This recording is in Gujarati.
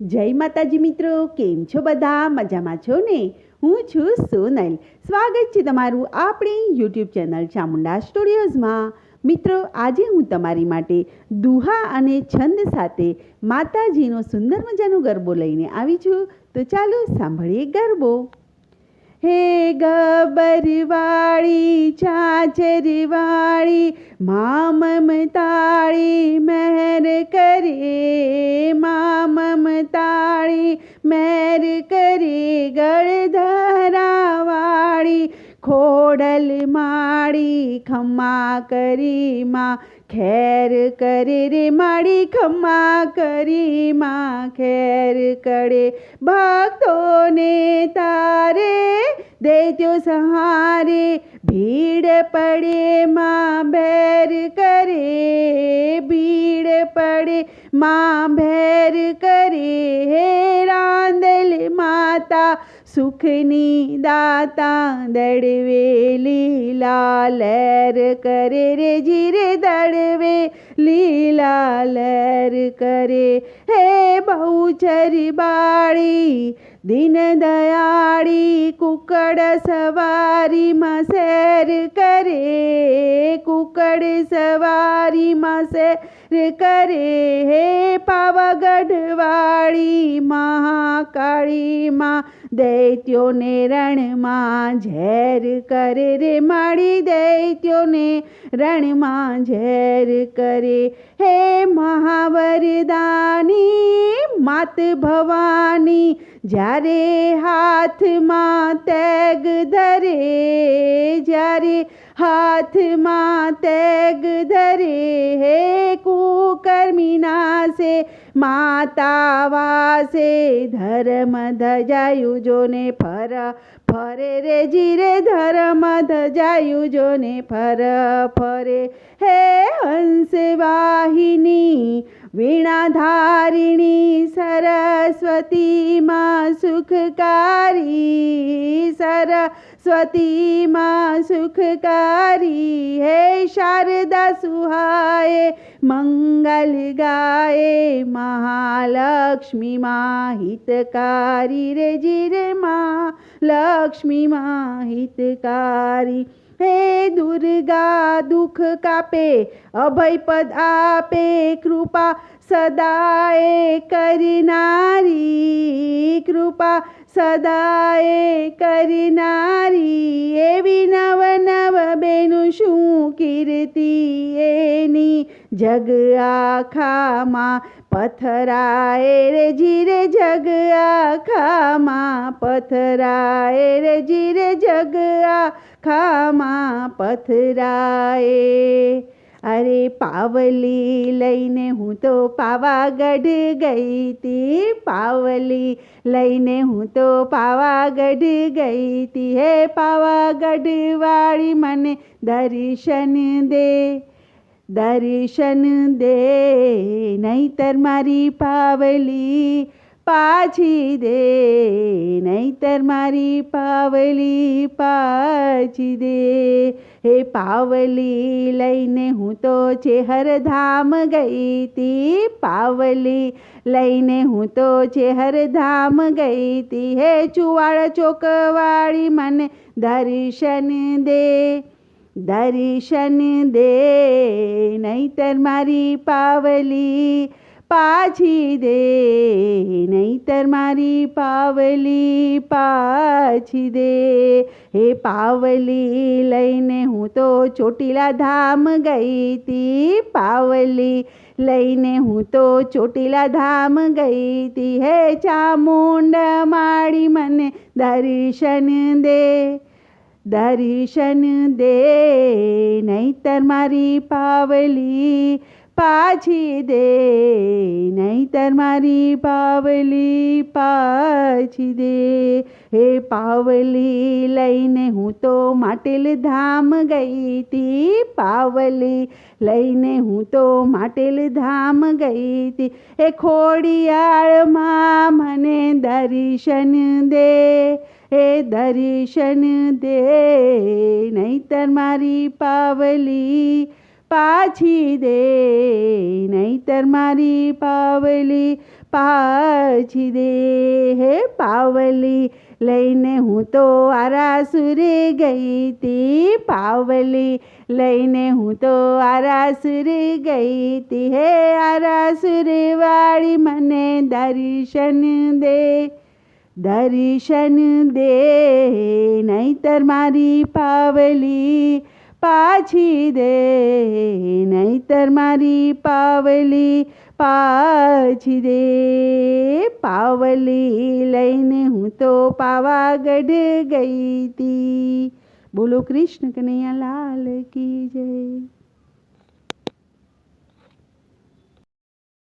જય માતાજી મિત્રો, કેમ છો બધા? મજામાં છો ને? હું છું સોનલ. સ્વાગત છે તમારું આપણી યુટ્યુબ ચેનલ ચામુંડા સ્ટુડિયોઝમાં. મિત્રો, આજે હું તમારી માટે દુહા અને છંદ સાથે માતાજીનો સુંદર મજાનો ગરબો લઈને આવી છું. તો ચાલો સાંભળીએ ગરબો. હે ગબરવાળી ચાચરવાળી મા મમતાળી મહેર કરે ખોડલ માળી ખમા કરી માં, ખેર કરે રે માળી ખમા કરી માં, ખેર કરે ભક્તોને તારે દેજો સહારે, ભીડ પડે માં, ભેર કરે, ભીડ પડે માં, ભેર કરે, હે રાંદલ માતા સુખની દાતા દડવે લીલા લહેર કરે રે જીરે દડવે, લીલા લહેર કરે. હે બહુચર બાળી, દિન દયાળી, કુકડ સવારીમાં શેર કરે. કુકડ સવારીમાં શેર કરે હે પાવાગઢવાળી મહાકાળીમાં, દૈત્યોને રણમાં ઝેર કરે રે માળી દૈત્યોને રણમાં ઝેર કરે હે મહાવરદાની માત ભવાની, જ્યારે હાથમાં તેગ ધરે, જ્યારે હાથમાં તેગ ધરે હે કુકર્મી નાશે માતા વાસે ધર્મ ધજાયું જોને ફર ફરે રે જીરે ધર્મ ધજાયું જોને ફર ફરે હે હંસ વાહિની વીણાધારિણી સરસ્વતીમાં સુખકારી સરસ્વતીમાં સુખકારી હે શારદા સુહાય મંગલ ગાય મહાલક્ષ્મી માં હિતકારી રે જીરે માં લક્ષ્મી માં હિતકારી હે દુર્ગા, દુઃખ કાપે, અભયપદ આપે, કૃપા સદાએ કરનારી, કૃપા સદાએ કરનારી, એવી નવ નવ બેનું શું કીર્તિ, એની જગ આખામાં પથરાએ રે જીરે જગ આખામાં, પથરાય રે જીરે જગ આખામાં પથરાએ અરે પાવલી લઈને હું તો પાવાગઢ ગઈ તી. પાવલી લઈને હું તો પાવાગઢ ગઈ તી. હે પાવાગઢ વાળી મને દર્શન દે દર્શન દે. નહીતર મારી પાવલી પાછી દે. નહીતર મારી પાવલી પાછી દે. હે પાવલી લઈને હું તો ચેહરધામ ગઈ તી. પાવલી લઈને હું તો ચેહરધામ ગઈ તી. હે ચુવાડ ચોકવાળી મને દર્શન દે દર્શન દે. નહીતર મારી પાવલી પાછી દે, નહીતર મારી પાવલી પાછી દે. હે પાવલી લઈને હું તો ચોટીલા ધામ ગઈ તી, પાવલી લઈને હું તો ચોટીલા ધામ ગઈ તી. હે ચામુંડ માળી મને દર્શન દે દર્શન દે, નહીતર મારી પાવલી પાછી દે, નહીતર મારી પાવલી પાછી દે. હે પાવલી લઈને હું તો માટેલ ધામ ગઈ તી. પાવલી લઈને હું તો માટેલ ધામ ગઈ તી. એ ખોડિયાળમાં મને દર્શન દે, હે દર્શન દે. નહીતર મારી પાવલી પાછી દે, નહીતર મારી પાવલી પાછી દે. હે પાવલી, લઈને હું તો આરાસુરે ગઈ તી. પાવલી, લઈને હું તો આરાસુરે ગઈ તી. હે આરાસુરે વાળી મને દર્શન દે દર્શન દે. નહીતર મારી પાવલી પાછી દે, નહીતર મારી પાવલી પાછી દે. પાવલી લઈને હું તો પાવાગઢ ગઈ હતી બોલો કૃષ્ણ કનૈયા લાલ કી જય.